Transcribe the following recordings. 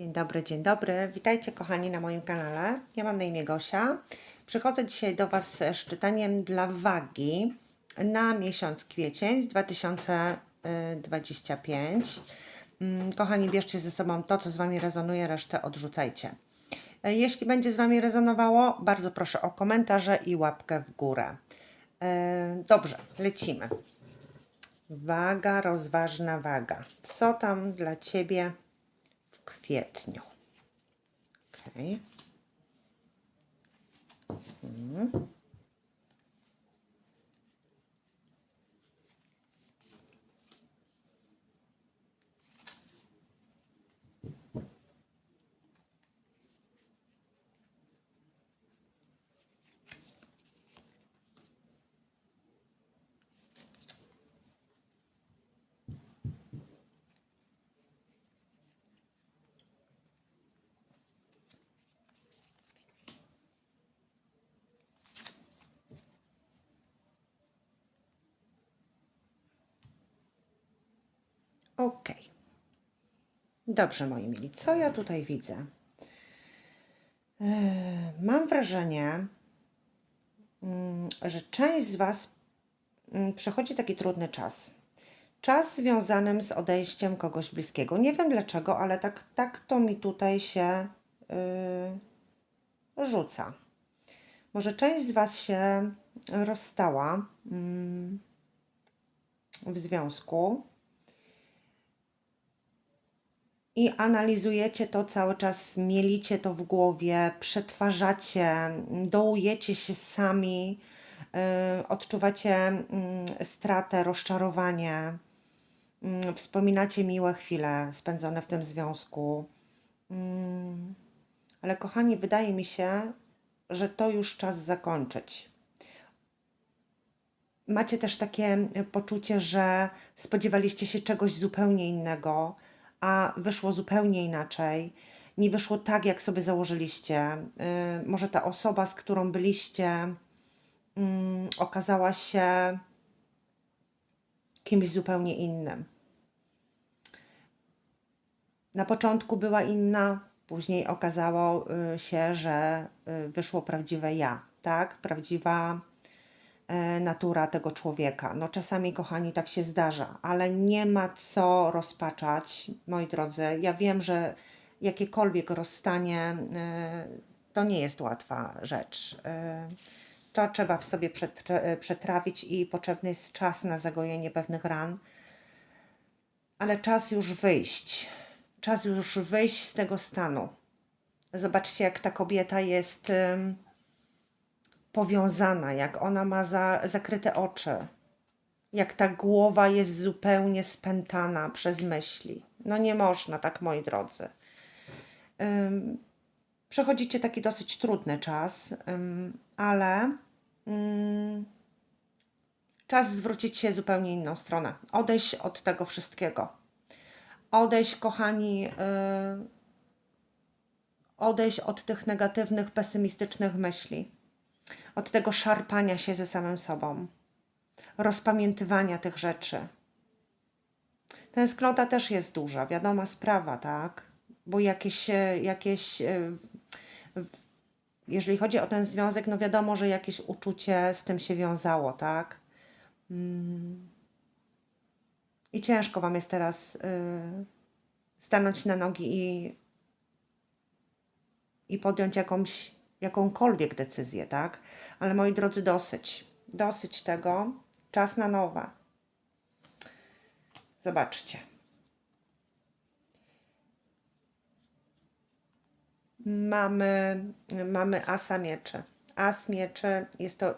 Dzień dobry, dzień dobry. Witajcie kochani na moim kanale. Ja mam na imię Gosia. Przychodzę dzisiaj do Was z czytaniem dla wagi na miesiąc kwiecień 2025. Mm, Kochani, bierzcie ze sobą to, co z Wami rezonuje, resztę odrzucajcie. E, Jeśli będzie z Wami rezonowało, bardzo proszę o komentarze i łapkę w górę. E, Dobrze, lecimy. Waga, rozważna waga. Co tam dla Ciebie kwietniu? Okej. Mhm. Ok. Dobrze, moi mili, co ja tutaj widzę? Eee, Mam wrażenie, mm, że część z Was mm, przechodzi taki trudny czas. Czas związanym z odejściem kogoś bliskiego. Nie wiem dlaczego, ale tak, tak to mi tutaj się yy, rzuca. Może część z Was się rozstała mm, w związku i analizujecie to cały czas, mielicie to w głowie, przetwarzacie, dołujecie się sami, yy, odczuwacie mm, stratę, rozczarowanie, mm, wspominacie miłe chwile spędzone w tym związku. Mm, Ale kochani, wydaje mi się, że to już czas zakończyć. Macie też takie y, poczucie, że spodziewaliście się czegoś zupełnie innego, a wyszło zupełnie inaczej. Nie wyszło tak, jak sobie założyliście. Y, Może ta osoba, z którą byliście, mm, okazała się kimś zupełnie innym. Na początku była inna, później okazało y, się, że y, wyszło prawdziwe ja, tak? Prawdziwa natura tego człowieka. No czasami, kochani, tak się zdarza, ale nie ma co rozpaczać, moi drodzy. Ja wiem, że jakiekolwiek rozstanie e, to nie jest łatwa rzecz. E, To trzeba w sobie przetra- przetrawić i potrzebny jest czas na zagojenie pewnych ran. Ale czas już wyjść. Czas już wyjść z tego stanu. Zobaczcie, jak ta kobieta jest powiązana, jak ona ma za, zakryte oczy, jak ta głowa jest zupełnie spętana przez myśli. No nie można tak, moi drodzy. Ym, przechodzicie taki dosyć trudny czas, ym, ale ym, czas zwrócić się zupełnie inną stronę. Odejść od tego wszystkiego. Odejść, kochani, yy, odejść od tych negatywnych, pesymistycznych myśli, od tego szarpania się ze samym sobą, rozpamiętywania tych rzeczy. Tęsknota też jest duża, wiadoma sprawa, tak? Bo jakieś, e, jakieś e, jeżeli chodzi o ten związek, no wiadomo, że jakieś uczucie z tym się wiązało, tak? Mm. I ciężko Wam jest teraz y, stanąć na nogi i, i podjąć jakąś, jakąkolwiek decyzję, tak? Ale moi drodzy, dosyć. Dosyć tego. Czas na nowe. Zobaczcie. Mamy, mamy asa mieczy. As mieczy jest to,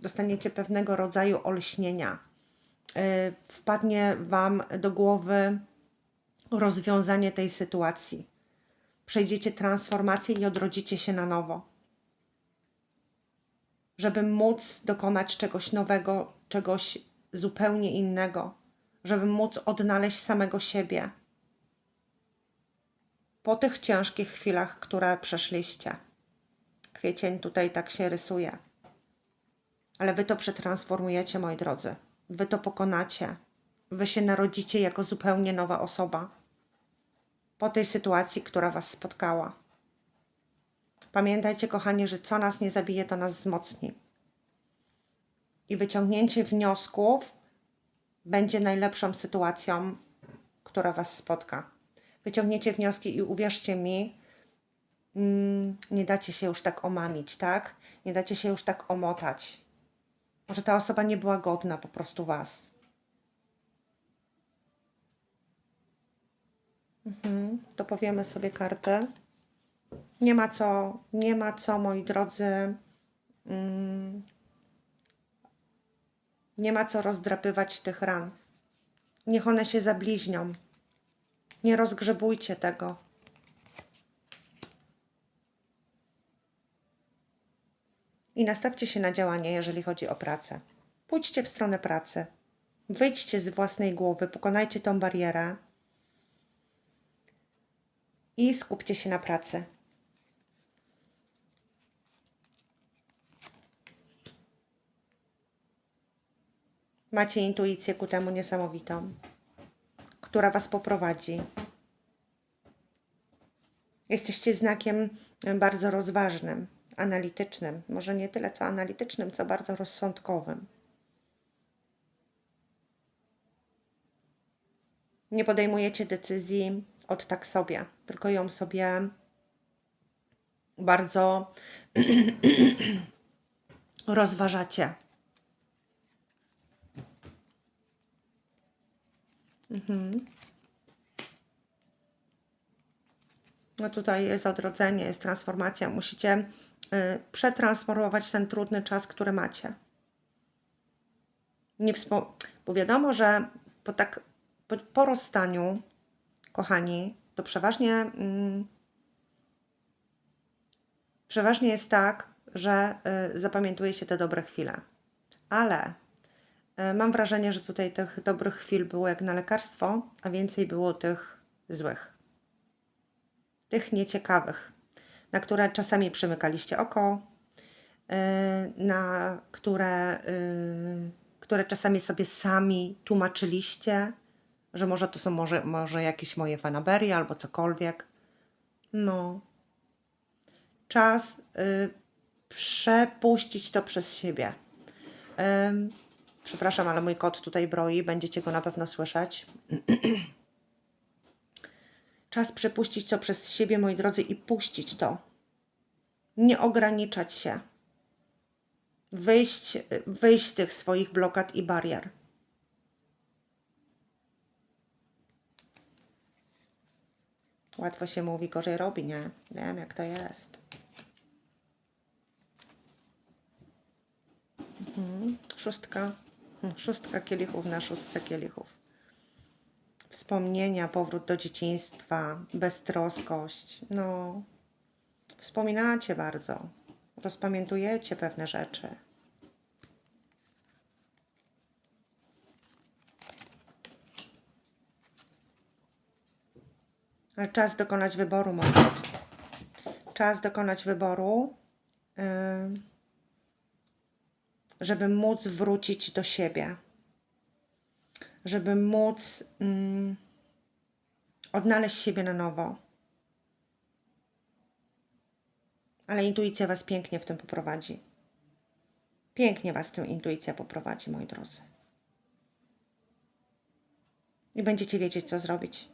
dostaniecie pewnego rodzaju olśnienia. Y, Wpadnie Wam do głowy rozwiązanie tej sytuacji. Przejdziecie transformację i odrodzicie się na nowo. Żeby móc dokonać czegoś nowego, czegoś zupełnie innego, żeby móc odnaleźć samego siebie po tych ciężkich chwilach, które przeszliście. Kwiecień tutaj tak się rysuje. Ale wy to przetransformujecie, moi drodzy. Wy to pokonacie. Wy się narodzicie jako zupełnie nowa osoba. po tej sytuacji, która Was spotkała. Pamiętajcie, kochani, że co nas nie zabije, to nas wzmocni. I wyciągnięcie wniosków będzie najlepszą sytuacją, która Was spotka. Wyciągniecie wnioski i uwierzcie mi, mm, nie dacie się już tak omamić, tak? Nie dacie się już tak omotać. Może ta osoba nie była godna po prostu Was. Mhm, to powiemy sobie kartę. Nie ma co, nie ma co, moi drodzy. Mm, nie ma co rozdrapywać tych ran. Niech one się zabliźnią. Nie rozgrzebujcie tego. I nastawcie się na działanie, jeżeli chodzi o pracę. Pójdźcie w stronę pracy. Wyjdźcie z własnej głowy, pokonajcie tą barierę i skupcie się na pracy. Macie intuicję ku temu niesamowitą, która Was poprowadzi. Jesteście znakiem bardzo rozważnym, analitycznym, może nie tyle co analitycznym, co bardzo rozsądkowym. Nie podejmujecie decyzji od tak sobie, tylko ją sobie bardzo rozważacie. Mhm. No tutaj jest odrodzenie, jest transformacja. Musicie y, przetransformować ten trudny czas, który macie. Nie wspo- bo wiadomo, że po tak po, po rozstaniu, kochani, to przeważnie mm, przeważnie jest tak, że y, zapamiętuje się te dobre chwile. Ale mam wrażenie, że tutaj tych dobrych chwil było jak na lekarstwo, a więcej było tych złych. Tych nieciekawych, na które czasami przymykaliście oko, y, na które, y, które czasami sobie sami tłumaczyliście, że może to są może, może jakieś moje fanaberie albo cokolwiek. No. Czas y, przepuścić to przez siebie. Przepraszam, ale mój kot tutaj broi, będziecie go na pewno słyszeć. Czas przepuścić to przez siebie, moi drodzy, i puścić to. Nie ograniczać się. Wyjść, wyjść z tych swoich blokad i barier. Łatwo się mówi, gorzej robi, nie? Wiem, jak to jest. Mhm. Szóstka. Hmm, Szóstka kielichów na szóstce kielichów. Wspomnienia, powrót do dzieciństwa, beztroskość. No, wspominacie bardzo. Rozpamiętujecie pewne rzeczy. Ale czas dokonać wyboru, moi. Czas dokonać wyboru, yy, żeby móc wrócić do siebie. Żeby móc yy, odnaleźć siebie na nowo. Ale intuicja Was pięknie w tym poprowadzi. Pięknie Was tę intuicja poprowadzi, moi drodzy. I będziecie wiedzieć, co zrobić.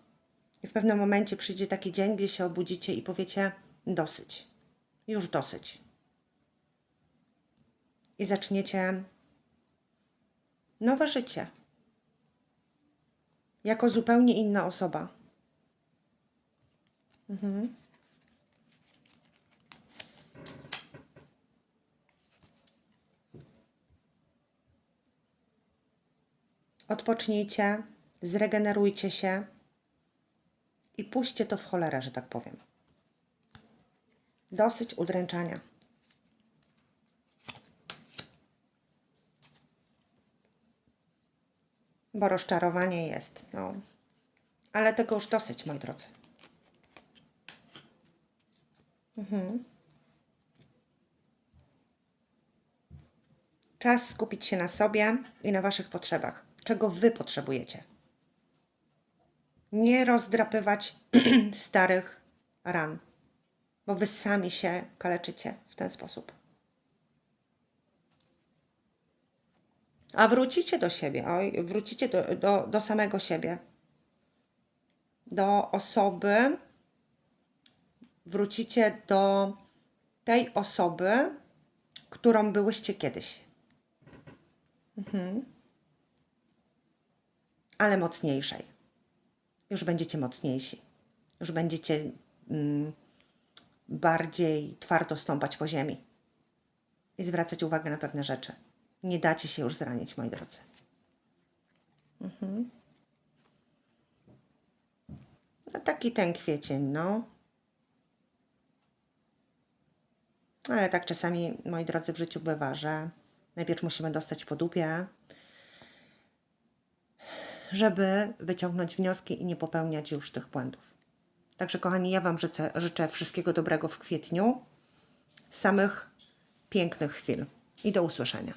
I w pewnym momencie przyjdzie taki dzień, gdzie się obudzicie i powiecie: dosyć, już dosyć. I zaczniecie nowe życie. Jako zupełnie inna osoba. Mhm. Odpocznijcie, zregenerujcie się i puśćcie to w cholerę, że tak powiem. Dosyć udręczania. Bo rozczarowanie jest, no. Ale tego już dosyć, moi drodzy. Mhm. Czas skupić się na sobie i na Waszych potrzebach. Czego Wy potrzebujecie. Nie rozdrapywać starych ran, bo wy sami się kaleczycie w ten sposób. A wrócicie do siebie, oj, wrócicie do, do, do samego siebie, do osoby, wrócicie do tej osoby, którą byłyście kiedyś. Mhm. Ale mocniejszej. Już będziecie mocniejsi. Już będziecie mm, bardziej twardo stąpać po ziemi i zwracać uwagę na pewne rzeczy. Nie dacie się już zranić, moi drodzy. Mhm. No taki ten kwiecień, no. Ale tak czasami, moi drodzy, w życiu bywa, że najpierw musimy dostać po dupie, żeby wyciągnąć wnioski i nie popełniać już tych błędów. Także, kochani, ja Wam życzę, życzę wszystkiego dobrego w kwietniu, samych pięknych chwil i do usłyszenia.